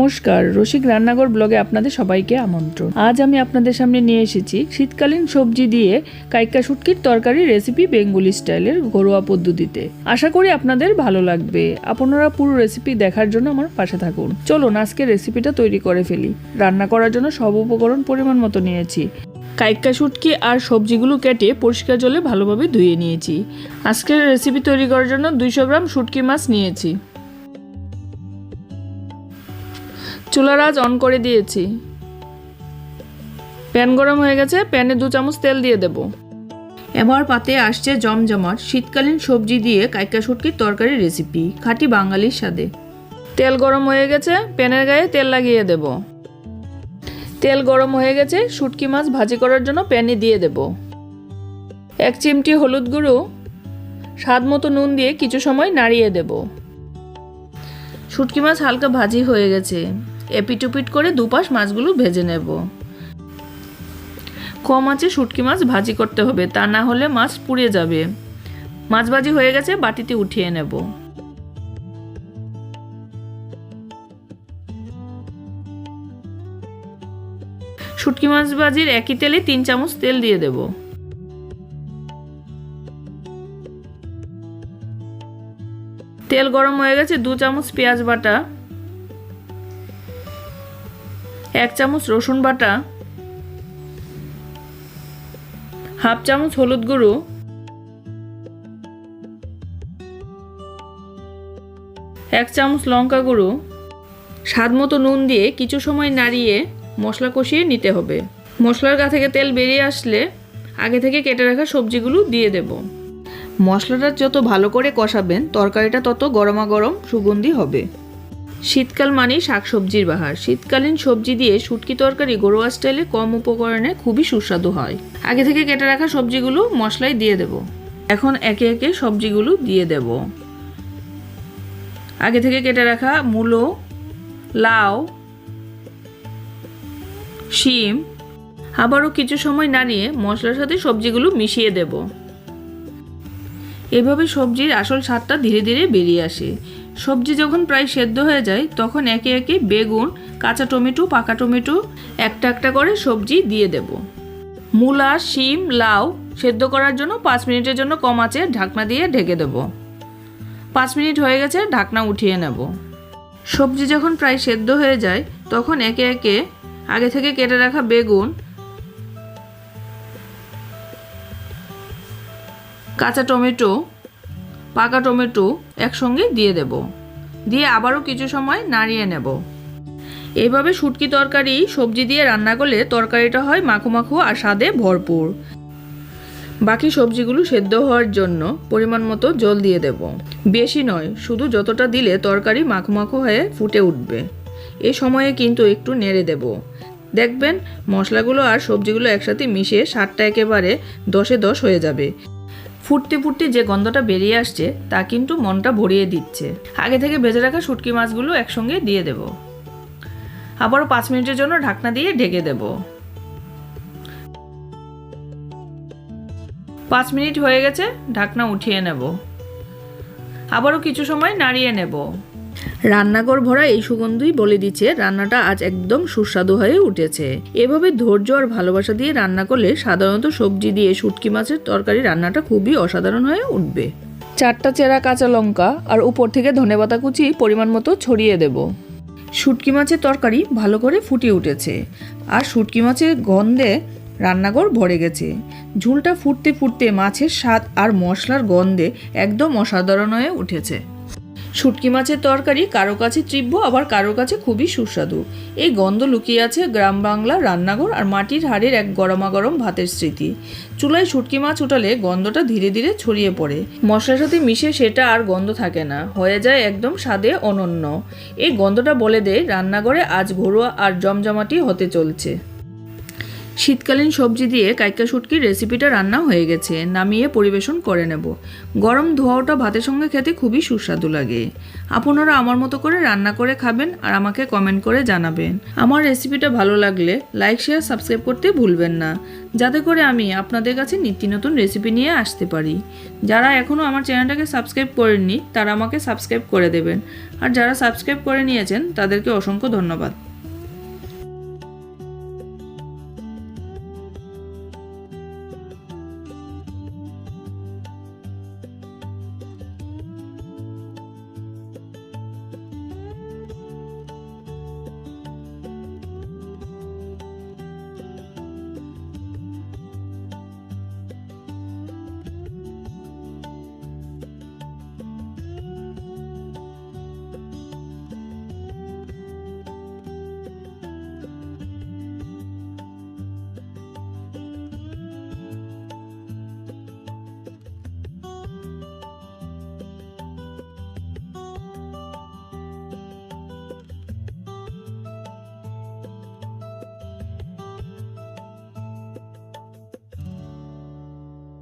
নমস্কার, রসিক রান্নাঘর ব্লগে আপনাদের সবাইকে আমন্ত্রণ। আজ আমি আপনাদের সামনে নিয়ে এসেছি শীতকালীন সবজি দিয়ে কাইকা শুটকির তরকারি রেসিপি বেঙ্গলি স্টাইলের ঘরোয়া পদ্ধতিতে। আশা করি আপনাদের ভালো লাগবে। আপনারা পুরো রেসিপি দেখার জন্য আমার পাশে থাকুন। চলুন, আজকে রেসিপিটা তৈরি করে ফেলি। রান্না করার জন্য সব উপকরণ পরিমাণ মতো নিয়েছি। কাইক্কা শুটকি আর সবজিগুলো কেটে পরিষ্কার জলে ভালোভাবে ধুয়ে নিয়েছি। আজকের রেসিপি তৈরি করার জন্য দুইশো গ্রাম শুটকি মাছ নিয়েছি। চুলার আজ অন করে দিয়েছি। প্যান গরম হয়ে গেছে প্যানে দু চামচ তেল দিয়ে দেব। এবার পাতে আসছে জমজমাট শীতকালীন সবজি দিয়ে কাইকা শুটকির তরকারি রেসিপি খাঁটি বাঙালির স্বাদে। তেল গরম হয়ে গেছে প্যানের গায়ে তেল লাগিয়ে দেব। তেল গরম হয়ে গেছে শুটকি মাছ ভাজি করার জন্য প্যানে দিয়ে দেব। এক চিমটি হলুদ গুঁড়ো স্বাদ মতো নুন দিয়ে কিছু সময় নাড়িয়ে দেব। শুটকি মাছ হালকা ভাজি হয়ে গেছে। এপিটুপিট করে দুপাশ মাছগুলো ভেজে নেব। কম আছে শুটকি মাছ ভাজি করতে হবে, তা না হলে মাছ পুড়ে যাবে। মাছ ভাজি হয়ে গেছে, বাটিতে উঠিয়ে নেব। শুটকি মাছ ভাজির একই তেলে তিন চামচ তেল দিয়ে দেব। তেল গরম হয়ে গেছে, দু চামচ পেঁয়াজ বাটা। এক চামচ রসুন বাটা, হাফ চামচ হলুদ গুঁড়ো, এক চামচ লঙ্কা গুঁড়ো, স্বাদ মতো নুন দিয়ে কিছু সময় নাড়িয়ে মশলা কষিয়ে নিতে হবে। মশলার গা থেকে তেল বেরিয়ে আসলে আগে থেকে কেটে রাখা সবজিগুলো দিয়ে দেব। মশলাটা যত ভালো করে কষাবেন, তরকারিটা তত গরমা গরম সুগন্ধি হবে। শীতকাল মানেই শাকসবজির বাহার। শীতকালীন সবজি দিয়ে শুটকি তরকারি গরুয়া স্টাইলে কম উপকরণে খুবই সুস্বাদু হয়। আগে থেকে কেটে রাখা সবজিগুলো মশলায় দিয়ে দেব। এখন একে একে সবজিগুলো দিয়ে দেব। আগে থেকে কেটে রাখা মূলো, লাউ, শিম, আবারও কিছু সময় নাড়িয়ে মশলার সাথে সবজিগুলো মিশিয়ে দেব। এভাবে সবজির আসল স্বাদটা ধীরে ধীরে বেরিয়ে আসে। সবজি যখন প্রায় সেদ্ধ হয়ে যায়, তখন একে একে বেগুন, কাঁচা টমেটো, পাকা টমেটো, একটা একটা করে সবজি দিয়ে দেব। মূলা, শিম, লাউ সেদ্ধ করার জন্য পাঁচ মিনিটের জন্য কম আছে ঢাকনা দিয়ে ঢেকে দেব। পাঁচ মিনিট হয়ে গেছে, ঢাকনা উঠিয়ে নেব। সবজি যখন প্রায় সেদ্ধ হয়ে যায়, তখন একে একে আগে থেকে কেটে রাখা বেগুন, কাঁচা টমেটো পাকা টমেটো একসঙ্গে দিয়ে দেব। দিয়ে আবারও কিছু সময় নাড়িয়ে নেব। এইভাবে শুটকি তরকারি, সবজি দিয়ে রান্না করলে তরকারিটা হয় মাখো মাখো আর স্বাদে ভরপুর। বাকি সবজিগুলো সেদ্ধ হওয়ার জন্য পরিমাণ মতো জল দিয়ে দেব। বেশি নয়, শুধু যতটা দিলে তরকারি মাখো মাখো হয়ে ফুটে উঠবে। এ সময়ে কিন্তু একটু নেড়ে দেব। দেখবেন মশলাগুলো আর সবজিগুলো একসাথে মিশে স্বাদটা একেবারে দশে দশ হয়ে যাবে। ফুটতে ফুটতে যে গন্ধটা বেরিয়ে আসছে, তা কিন্তু মনটা ভরিয়ে দিচ্ছে। আগে থেকে ভেজে রাখা শুটকি মাছগুলো একসঙ্গে দিয়ে দেব। আবারও পাঁচ মিনিটের জন্য ঢাকনা দিয়ে ঢেকে দেব। পাঁচ মিনিট হয়ে গেছে, ঢাকনা উঠিয়ে নেব। আবারও কিছু সময় নাড়িয়ে নেব। রান্নাঘর ভরা এই সুগন্ধই বলে দিচ্ছে, রান্নাটা আজ একদম সুস্বাদু হয়ে উঠেছে। এভাবে ধৈর্য আর ভালোবাসা দিয়ে রান্না করলে সাধারণত সবজি দিয়ে শুটকি মাছের তরকারি রান্নাটা খুবই অসাধারণ হয়ে উঠবে। চারটা চেরা কাঁচা লঙ্কা আর উপর থেকে ধনেপাতা কুচি পরিমাণ মতো ছড়িয়ে দেব। শুটকি মাছের তরকারি ভালো করে ফুটে উঠেছে আর শুটকি মাছের গন্ধে রান্নাঘর ভরে গেছে। ঝুলটা ফুটতে ফুটতে মাছের স্বাদ আর মশলার গন্ধে একদম অসাধারণ হয়ে উঠেছে। শুটকি মাছের তরকারি, কারও কাছে তীব্র, আবার কারও কাছে খুবই সুস্বাদু। এই গন্ধ লুকিয়ে আছে গ্রাম বাংলা রান্নাঘর আর মাটির হাড়ের এক গরমাগরম ভাতের স্মৃতি। চুলায় শুটকি মাছ উঠালে গন্ধটা ধীরে ধীরে ছড়িয়ে পড়ে। মশলার সাথে মিশে সেটা আর গন্ধ থাকে না, হয়ে যায় একদম স্বাদে অনন্য। এই গন্ধটা বলে দেয় রান্নাঘরে আজ ঘরোয়া আর জমজমাটি হতে চলছে। শীতকালীন সবজি দিয়ে কাইকা শুটকির রেসিপিটা রান্না হয়ে গেছে। নামিয়ে পরিবেশন করে নেব। গরম ধোয়াটা ভাতের সঙ্গে খেতে খুবই সুস্বাদু লাগে। আপনারা আমার মতো করে রান্না করে খাবেন আর আমাকে কমেন্ট করে জানাবেন। আমার রেসিপিটা ভালো লাগলে লাইক, শেয়ার, সাবস্ক্রাইব করতে ভুলবেন না। যাতে করে আমি আপনাদের কাছে নিত্য নতুন রেসিপি নিয়ে আসতে পারি। যারা এখনও আমার চ্যানেলটাকে সাবস্ক্রাইব করেননি, তারা আমাকে সাবস্ক্রাইব করে দেবেন। আর যারা সাবস্ক্রাইব করে নিয়েছেন, তাদেরকে অসংখ্য ধন্যবাদ।